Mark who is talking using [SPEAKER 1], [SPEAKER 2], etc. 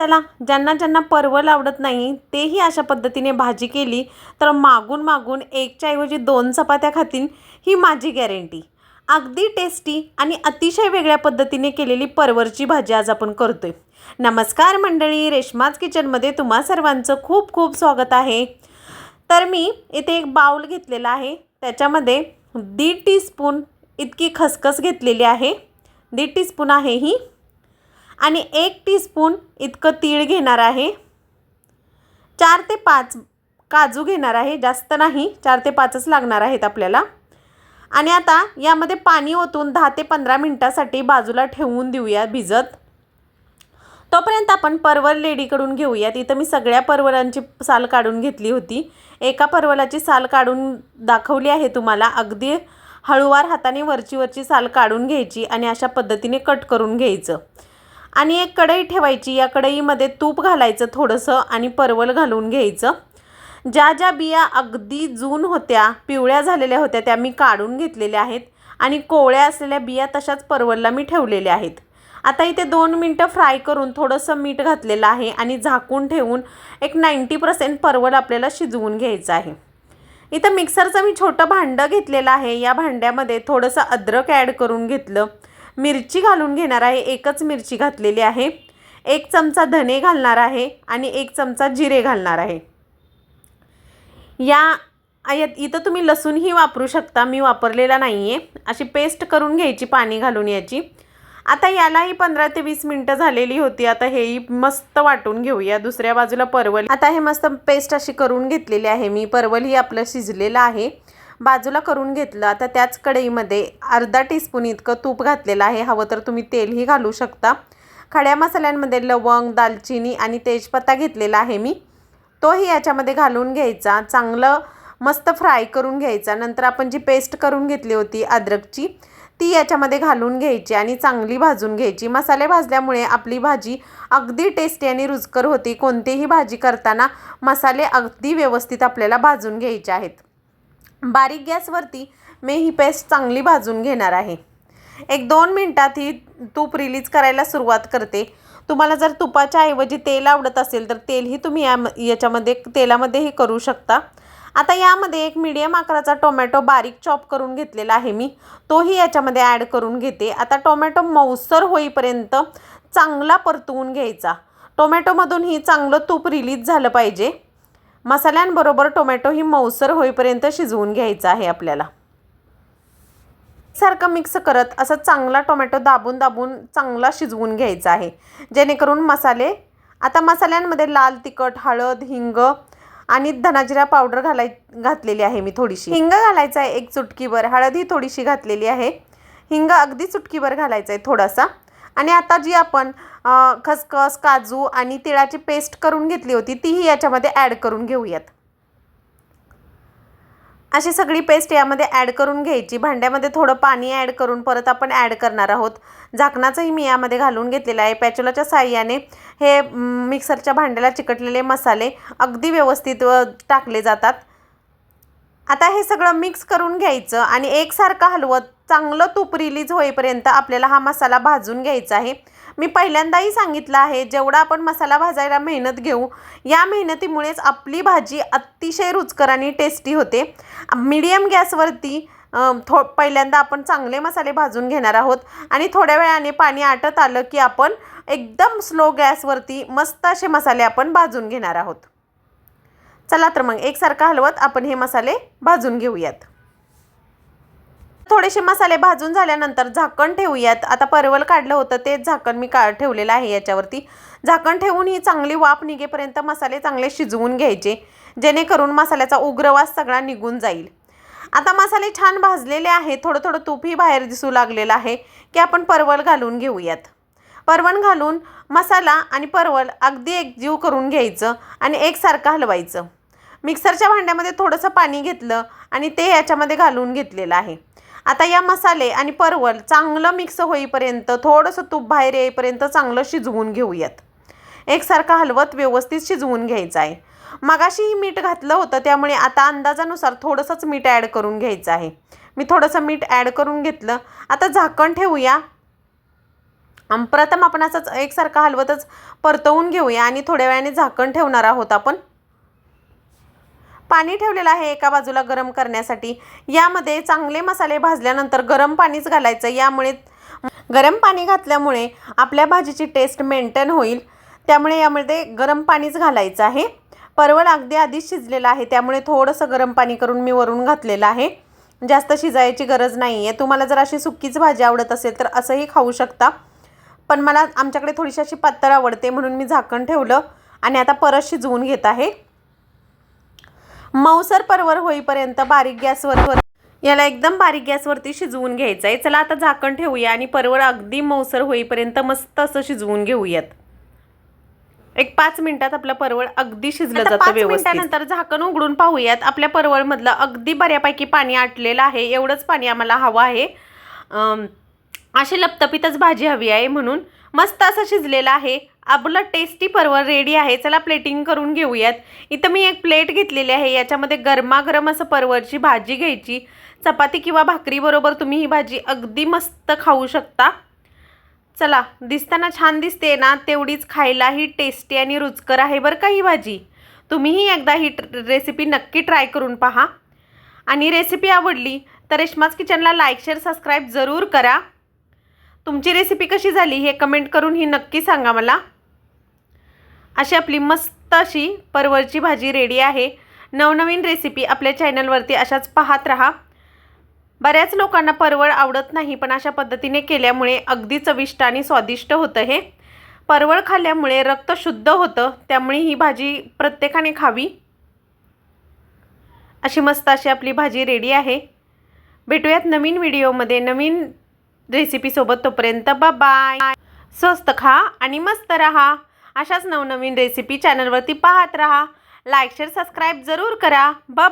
[SPEAKER 1] चला ज्यांना ज्यांना परवल आवडत नाही तेही अशा पद्धतीने भाजी केली तर मागून मागून एकच्या ऐवजी दोन चपात्या खातील ही माझी गॅरंटी. अगदी टेस्टी आणि अतिशय वेगळ्या पद्धतीने केलेली परवरची भाजी आज आपण करतोय. नमस्कार मंडळी रेशमाज किचनमध्ये तुम्हा सर्वांचं खूप खूप स्वागत आहे. तर मी इथे एक बाऊल घेतलेला आहे. त्याच्यामध्ये दीड टीस्पून इतकी खसखस घेतलेली आहे. दीड टीस्पून आहे ही. आणि एक टीस्पून इतकं तीळ घेणार आहे. चार ते पाच काजू घेणार आहे जास्त नाही चार ते पाचच लागणार आहेत आपल्याला. आणि आता यामध्ये पाणी ओतून दहा ते पंधरा मिनटासाठी बाजूला ठेवून देऊया भिजत. तोपर्यंत आपण परवल लेडीकडून घेऊयात. इथं मी सगळ्या परवलांची साल काढून घेतली होती. एका परवलाची साल काढून दाखवली आहे तुम्हाला. अगदी हळूवार हाताने वरची वरची साल काढून घ्यायची आणि अशा पद्धतीने कट करून घ्यायचं. आणि एक कढई ठेवायची. या कढईमध्ये तूप घालायचं थोडंसं आणि परवल घालून घ्यायचं. ज्या ज्या बिया अगदी जून होत्या पिवळ्या झालेल्या होत्या त्या मी काढून घेतलेल्या आहेत. आणि कोवळ्या असलेल्या बिया तशाच परवलला मी ठेवलेल्या आहेत. आता इथे दोन मिनटं फ्राय करून थोडंसं मीठ घातलेलं आहे आणि झाकून ठेवून एक नाईंटी पर्सेंट परवल आपल्याला शिजवून घ्यायचं आहे. इथं मिक्सरचं मी छोटं भांडं घेतलेलं आहे. या भांड्यामध्ये थोडंसं अद्रक ॲड करून घेतलं. मिरची घालून घेणार आहे. एकच मिरची घातलेली आहे. एक चमचा धने घालणार आहे आणि एक चमचा जिरे घालणार आहे. या इथं तुम्ही लसूणही वापरू शकता. मी वापरलेला नाही आहे अशी पेस्ट करून घ्यायची पाणी घालून याची. आता यालाही पंधरा ते वीस मिनटं झालेली होती. आता हेही मस्त वाटून घेऊया. दुसऱ्या बाजूला परवल. आता हे मस्त पेस्ट अशी करून घेतलेली आहे. मी परवलही आपलं शिजलेलं आहे. बाजूला करून घेतलं. आता त्याच कढईमध्ये अर्धा टीस्पून इतकं तूप घातलेलं आहे. हवं तर तुम्ही तेलही घालू शकता. खड्या मसाल्यांमध्ये लवंग दालचिनी आणि तेजपत्ता घेतलेला आहे मी. तोही याच्यामध्ये घालून घ्यायचा. चांगलं मस्त फ्राय करून घ्यायचा. नंतर आपण जी पेस्ट करून घेतली होती अद्रकची ती याच्यामध्ये घालून घ्यायची आणि चांगली भाजून घ्यायची. मसाले भाजल्यामुळे आपली भाजी अगदी टेस्टी आणि रुचकर होती. कोणतीही भाजी करताना मसाले अगदी व्यवस्थित आपल्याला भाजून घ्यायचे आहेत. बारीक गॅसवरती मी ही पेस्ट चांगली भाजून घेणार आहे. एक दोन मिनटात ही तूप रिलीज करायला सुरुवात करते. तुम्हाला जर तुपाच्या ऐवजी तेल आवडत असेल तर तेलही तुम्ही या याच्यामध्ये तेलामध्येही करू शकता. आता यामध्ये एक मीडियम आकाराचा टोमॅटो बारीक चॉप करून घेतलेला आहे मी. तोही याच्यामध्ये ॲड करून घेते. आता टोमॅटो मऊसर होईपर्यंत चांगला परतवून घ्यायचा. टोमॅटोमधूनही चांगलं तूप रिलीज झालं पाहिजे. मसाल्यांबरोबर टोमॅटो ही मऊसर होईपर्यंत शिजवून घ्यायचा आहे आपल्याला. सारखं मिक्स करत असं चांगला टोमॅटो दाबून दाबून चांगला शिजवून घ्यायचा आहे. जेणेकरून मसाले आता मसाल्यांमध्ये लाल तिखट हळद हिंग आणि धनाजिरा पावडर घालाय घातलेली आहे मी थोडीशी. हिंग घालायचं आहे एक चुटकीभर हळद ही थोडीशी घातलेली आहे. हिंग अगदी चुटकीभर घालायचं आहे थोडासा. आणि आता जी आपण खसखस काजू आणि तिळाची पेस्ट करून घेतली होती तीही याच्यामध्ये ॲड करून घेऊयात. अशी सगळी पेस्ट यामध्ये ॲड करून घ्यायची. भांड्यामध्ये थोडं पाणी ॲड करून परत आपण ॲड करणार आहोत. झाकणाचंही मी यामध्ये घालून घेतलेलं आहे. पॅचुलाच्या साह्याने हे मिक्सरच्या भांड्याला चिकटलेले मसाले अगदी व्यवस्थित टाकले जातात. आता हे सगळं मिक्स करून घ्यायचं आणि एकसारखं हलवत चांगलं तूप रिलीज होईपर्यंत आपल्याला हा मसाला भाजून घ्यायचा आहे. मी पहिल्यांदाही सांगितलं आहे जेवढा आपण मसाला भाजायला मेहनत घेऊ या मेहनतीमुळेच आपली भाजी अतिशय रुचकर आणि टेस्टी होते. मीडियम गॅसवरती थो पहिल्यांदा आपण चांगले मसाले भाजून घेणार आहोत. आणि थोड्या वेळाने पाणी आटत आलं की आपण एकदम स्लो गॅसवरती मस्त असे मसाले आपण भाजून घेणार आहोत. चला तर मग एकसारखं हलवत आपण हे मसाले भाजून घेऊयात. थोडेसे मसाले भाजून झाल्यानंतर झाकण ठेवूयात. आता परवल काढलं होतं तेच झाकण मी का ठेवलेलं आहे याच्यावरती. झाकण ठेवून ही चांगली वाफ निघेपर्यंत मसाले चांगले शिजवून घ्यायचे जेणेकरून मसाल्याचा उग्रवास सगळा निघून जाईल. आता मसाले छान भाजलेले आहे थोडं थोडं तूपही बाहेर दिसू लागलेलं आहे की आपण परवल घालून घेऊयात. परवण घालून मसाला आणि परवल अगदी एकजीव करून घ्यायचं आणि एकसारखं हलवायचं. मिक्सरच्या भांड्यामध्ये थोडंसं पाणी घेतलं आणि ते याच्यामध्ये घालून घेतलेलं आहे. आता या मसाले आणि परवल चांगलं मिक्स होईपर्यंत थोडंसं तूप बाहेर येईपर्यंत चांगलं शिजवून घेऊयात. एकसारखं हलवत व्यवस्थित शिजवून घ्यायचं आहे. मगाशीही मीठ घातलं होतं त्यामुळे आता अंदाजानुसार थोडंसंच मीठ ॲड करून घ्यायचं आहे. मी थोडंसं मीठ ॲड करून घेतलं. आता झाकण ठेवूया. प्रथम आपण असंच एकसारखं हलवतच परतवून घेऊया आणि थोड्या वेळाने झाकण ठेवणार आहोत आपण. पाणी ठेवलेलं आहे एका बाजूला गरम करण्यासाठी. यामध्ये चांगले मसाले भाजल्यानंतर गरम पाणीच घालायचं. यामुळे गरम पाणी घातल्यामुळे आपल्या भाजीची टेस्ट मेंटेन होईल. त्यामुळे यामध्ये गरम पाणीच घालायचं आहे. परवल अगदी आधीच शिजलेलं आहे. त्यामुळे थोडंसं गरम पाणी करून मी वरून घातलेलं आहे. जास्त शिजायची गरज नाही आहे तुम्हाला जर अशी सुक्कीच भाजी आवडत असेल तर असंही खाऊ शकता. पण मला आमच्याकडे थोडीशी अशी पातळ आवडते म्हणून मी झाकण ठेवलं आणि आता परत शिजवून घेत आहे. मऊसर परवर होईपर्यंत बारीक गॅसवर याला एकदम बारीक गॅसवरती शिजवून घ्यायचं आहे चला आता झाकण ठेवूया आणि परवळ अगदी मऊसर होईपर्यंत मस्त असं शिजवून घेऊयात. एक पाच मिनिटात आपलं परवळ अगदी शिजलं जातं मिनिटानंतर झाकण उघडून पाहूयात. आपल्या परवळमधलं अगदी बऱ्यापैकी पाणी आटलेलं आहे. एवढंच पाणी आम्हाला हवं आहे. अशी लपतपीतच भाजी हवी आहे म्हणून मस्त असं शिजलेलं आहे. आपलं टेस्टी परवर रेडी आहे. चला प्लेटिंग करून घेऊयात. इथं मी एक प्लेट घेतलेली आहे. याच्यामध्ये गरमागरम असं परवरची भाजी घ्यायची. चपाती किंवा भाकरीबरोबर तुम्ही ही भाजी अगदी मस्त खाऊ शकता. चला दिसताना छान दिसते ना? तेवढीच खायलाही टेस्टी आणि रुचकर आहे बरं का ही भाजी. तुम्हीही एकदा ही रेसिपी नक्की ट्राय करून पहा. आणि रेसिपी आवडली तर रेश्माज किचनला लाईक शेअर सबस्क्राईब जरूर करा. तुमची रेसिपी कशी झाली हे कमेंट करून ही नक्की सांगा मला. अशी आपली मस्त अशी परवरची भाजी रेडी आहे. नवनवीन रेसिपी आपल्या चॅनलवरती अशाच पाहत राहा. बऱ्याच लोकांना परवळ आवडत नाही पण अशा पद्धतीने केल्यामुळे अगदी चविष्ट आणि स्वादिष्ट होतं हे. परवळ खाल्ल्यामुळे रक्त शुद्ध होतं त्यामुळे ही भाजी प्रत्येकाने खावी. अशी मस्त अशी आपली भाजी रेडी आहे. भेटूयात नवीन व्हिडिओमध्ये नवीन रेसिपीसोबत तोपर्यंत बाय स्वस्त खा आणि मस्त रहा. अशाच नवनवीन रेसिपी चॅनलवरती पाहत राहा. लाईक शेअर सबस्क्राईब जरूर करा. बाय